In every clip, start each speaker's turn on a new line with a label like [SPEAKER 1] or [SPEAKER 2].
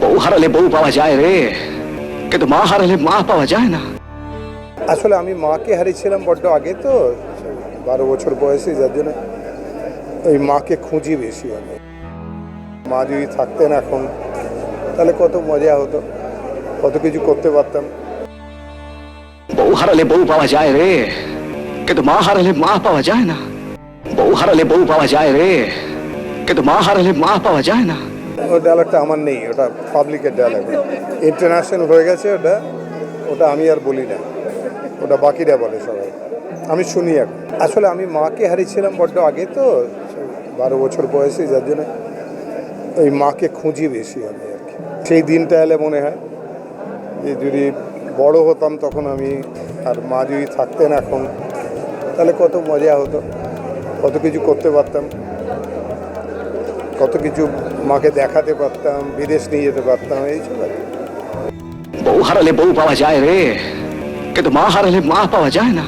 [SPEAKER 1] বউ হারালে বউ পাওয়া যায় রে। কিন্তু মা হারালে মা পাওয়া যায় না।
[SPEAKER 2] আসলে আমি মাকে হারিয়েছিলাম বড্ড আগে তো বারো বছর বয়সে যার জন্য ওই মাকে খুঁজি বেশি আমি। মা যদি থাকতেন এখন তাহলে কত মজা হতো কত কিছু করতে পারতাম।
[SPEAKER 1] বউ হারালে বউ পাওয়া যায় রে। কিন্তু মা হারালে মা পাওয়া যায় না। বউ হারালে বউ পাওয়া যায় রে। কিন্তু মা হারালে মা পাওয়া যায় না।
[SPEAKER 2] ওই ডায়লগটা আমার নেই, ওটা পাবলিকের ডায়লগ ইন্টারন্যাশনাল হয়ে গেছে ওটা ওটা আমি আর বলি না। ওটা বাকিরা বলে সবাই। আমি শুনি এখন। আসলে আমি মাকে হারিয়েছিলাম বড্ড আগে তো, বারো বছর বয়সে, যার জন্য ওই মাকে খুঁজি বেশি আমি আর কি। সেই দিনটা এলে মনে হয় যে যদি বড় হতাম তখন আমি আর মা যদি থাকতেন এখন, তাহলে কত মজা হতো, কত কিছু করতে পারতাম। কত কিছু মাকে দেখাতে পারতাম বিদেশ নিয়ে যেতে পারতাম এইসব আর
[SPEAKER 1] বউ হারালে বউ পাওয়া যায় রে। কিন্তু মা হারালে মা পাওয়া যায় না।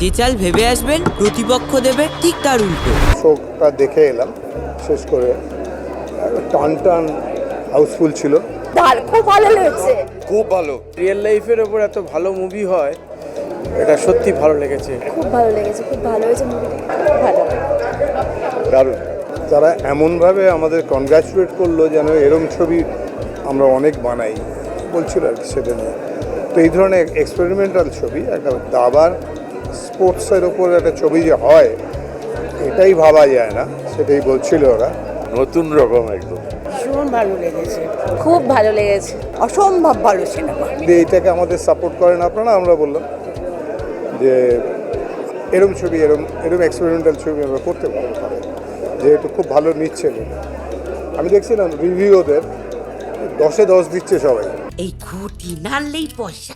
[SPEAKER 3] যে চাল ভেবে আসবেন প্রতিপক্ষ দেবে ঠিক তার উল্টো।
[SPEAKER 2] শোকটা দেখে এলাম শেষ করে টান টান হাউসফুল ছিল।
[SPEAKER 4] ভালো খুব ভালো লেগেছে।
[SPEAKER 5] খুব ভালো। রিয়েল লাইফের ওপর এত ভালো মুভি হয় এটা সত্যি ভালো লেগেছে।
[SPEAKER 4] খুব ভালো লেগেছে খুব ভালো হয়েছে মুভিটা। ভালো।
[SPEAKER 2] দারুণ। তারা এমনভাবে আমাদের কনগ্রাচুলেট করল যেন এরম ছবি আমরা অনেক বানাই বলছিল আর কি সেটা নিয়ে। তো এই ধরনের এক্সপেরিমেন্টাল ছবি একটা দাবার স্পোর্টসের ওপর একটা ছবি যে হয় এটাই ভাবা যায় না সেটাই বলছিল ওরা।
[SPEAKER 6] নতুন রকম একদম।
[SPEAKER 7] ভীষণ ভালো লেগেছে।
[SPEAKER 4] খুব ভালো লেগেছে।
[SPEAKER 7] অসম্ভব ভালো সিনেমা।
[SPEAKER 2] যে এইটাকে আমাদের সাপোর্ট করেন আপনারা আমরা বললাম যে এরম ছবি এরম এরম এক্সপেরিমেন্টাল ছবি আমরা করতে পারব। যেহেতু খুব ভালো নিচ্ছেন আমি দেখছিলাম রিভিউ ওদের, দশে দশ দিচ্ছে সবাই।
[SPEAKER 7] এই খুঁটি নাড়লেই পয়সা।